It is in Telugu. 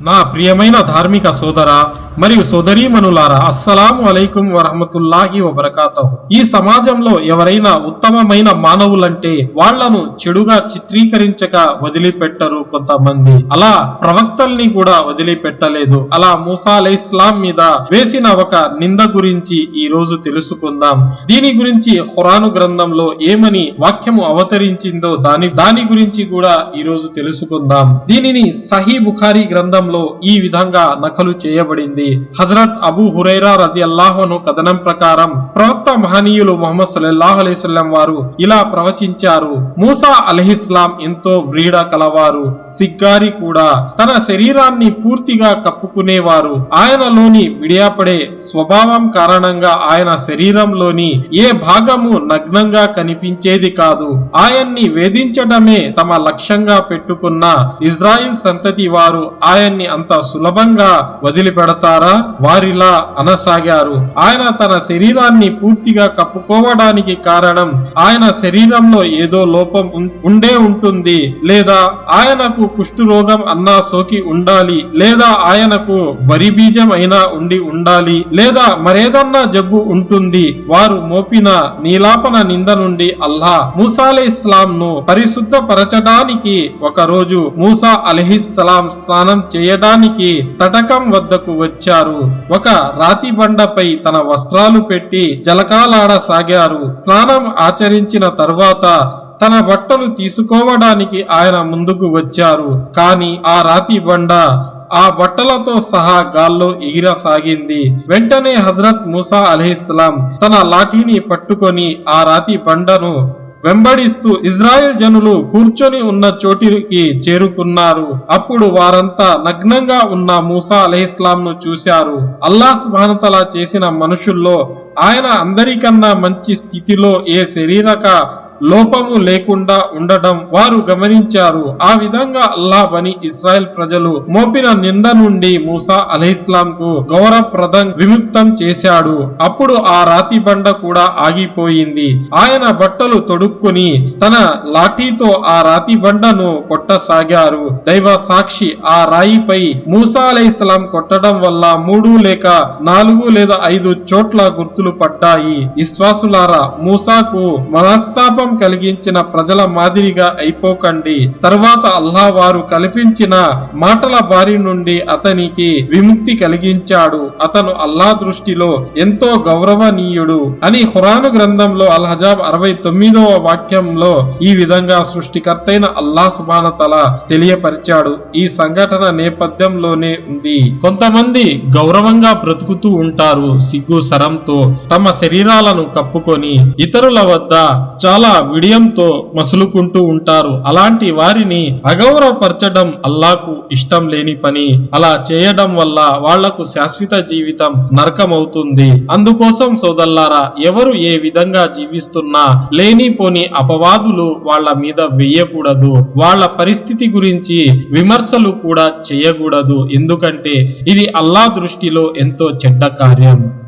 నా ప్రియమైన ధార్మిక సోదర మరియు సోదరీమణులారా అస్సలాము అలైకుం వరహమతుల్లాహి వబరకాతహు. ఈ సమాజంలో ఎవరైనా ఉత్తమమైన మానవులంటే వాళ్ళను చెడుగా చిత్రీకరించక వదిలిపెట్టరు కొంతమంది. అలా ప్రవక్తల్ని కూడా వదిలిపెట్టలేదు. అలా మూసా అలై ఇస్లాం మీద వేసిన ఒక నింద గురించి ఈ రోజు తెలుసుకుందాం. దీని గురించి ఖురాను గ్రంథంలో ఏమని వాక్యము అవతరించిందో దాని దాని గురించి కూడా ఈ రోజు తెలుసుకుందాం. దీనిని సహీ బుఖారీ గ్రంథంలో ఈ విధంగా నకలు చేయబడింది. హజరత్ అబూ హురైరా రజి అల్లాహను కథనం ప్రకారం ప్రవక్త మహనీయులు మొహమ్మద్ సల్లల్లాహు అలైస్లం వారు ఇలా ప్రవచించారు. మూసా అలహిస్లాం ఎంతో వ్రీడ కలవారు. సిగ్గారి కూడా తన శరీరాన్ని పూర్తిగా కప్పుకునేవారు. ఆయనలోని విడియాపడే స్వభావం కారణంగా ఆయన శరీరంలోని ఏ భాగము నగ్నంగా కనిపించేది కాదు. ఆయన్ని వేధించడమే తమ లక్ష్యంగా పెట్టుకున్న ఇజ్రాయిల్ సంతతి వారు ఆయన్ని అంత సులభంగా వదిలిపెడతారు. వారిలా అనసాగారు. ఆయన తన శరీరాన్ని పూర్తిగా కప్పుకోవడానికి కారణం ఆయన శరీరంలో ఏదో లోపం ఉండే ఉంటుంది. లేదా ఆయనకు కుష్టు రోగం అన్నా సోకి ఉండాలి. లేదా ఆయనకు వరి బీజం అయినా ఉండి ఉండాలి. లేదా మరేదన్నా జబ్బు ఉంటుంది. వారు మోపిన నీలాపన నింద నుండి అల్లా మూసా ఇస్లాం ను పరిశుద్ధపరచడానికి ఒక రోజు మూసా అలహిస్సలాం స్నానం చేయడానికి తటకం వద్దకు వచ్చి ఇచ్చారు ఒక రాతి బండపై తన వస్త్రాలు పెట్టి జలకాలాడసాగారు స్నానం ఆచరించిన తర్వాత తన బట్టలు తీసుకోవడానికి ఆయన ముందుకు వచ్చారు. కాని ఆ రాతి బండ ఆ బట్టలతో సహా గాల్లో ఎగిరసాగింది. వెంటనే హజరత్ మూసా అలహిస్లాం తన లాఠీని పట్టుకొని ఆ రాతి బండను వెంబడిస్తూ ఇజ్రాయెల్ జనులు కూర్చొని ఉన్న చోటికి చేరుకున్నారు. అప్పుడు వారంతా నగ్నంగా ఉన్న మూసా అలహిస్లాం ను చూశారు అల్లా సుబానతలా చేసిన మనుషుల్లో ఆయన అందరికన్నా మంచి స్థితిలో ఏ శరీరక లోపము లేకుండా ఉండడం వారు గమనించారు. ఆ విధంగా అల్లా బని ఇస్రాయెల్ ప్రజలు మోపిన నింద నుండి మూసా అలహిస్లాం కు గౌరవప్రదం విముక్తం చేశాడు. అప్పుడు ఆ రాతి బండ కూడా ఆగిపోయింది. ఆయన బట్టలు తొడుక్కుని తన లాఠీతో ఆ రాతి బండను కొట్టసాగారు. దైవ సాక్షి ఆ రాయిపై మూసా అలైస్లాం కొట్టడం వల్ల మూడు లేక నాలుగు లేదా ఐదు చోట్ల గుర్తులు పడ్డాయి. విశ్వాసులారా మూసాకు మనస్తాపం కలిగించిన ప్రజల మాదిరిగా అయిపోకండి. తర్వాత అల్లా వారు కల్పించిన మాటల బారి నుండి అతనికి విముక్తి కలిగించాడు. అతను అల్లా దృష్టిలో ఎంతో గౌరవనీయుడు అని ఖురాను గ్రంథంలో అల్ హజాబ్ అరవై తొమ్మిదవ వాక్యంలో ఈ విధంగా సృష్టికర్తైన అల్లా సుబానతల తెలియపరిచాడు. ఈ సంఘటన నేపథ్యంలోనే ఉంది. కొంతమంది గౌరవంగా బ్రతుకుతూ ఉంటారు సిగ్గు సరంతో తమ శరీరాలను కప్పుకొని ఇతరుల వద్ద చాలా విడియంతో మసులుకుంటూ ఉంటారు. అలాంటి వారిని అగౌరవపరచడం అల్లాకు ఇష్టం లేని పని. అలా చేయడం వల్ల వాళ్ళకు శాశ్వత జీవితం నరకమవుతుంది. అందుకోసం సోదల్లారా ఎవరు ఏ విధంగా జీవిస్తున్నా లేనిపోని అపవాదులు వాళ్ళ మీద వెయ్యకూడదు వాళ్ళ పరిస్థితి గురించి విమర్శలు కూడా చేయకూడదు. ఎందుకంటే ఇది అల్లా దృష్టిలో ఎంతో చెడ్డ కార్యం.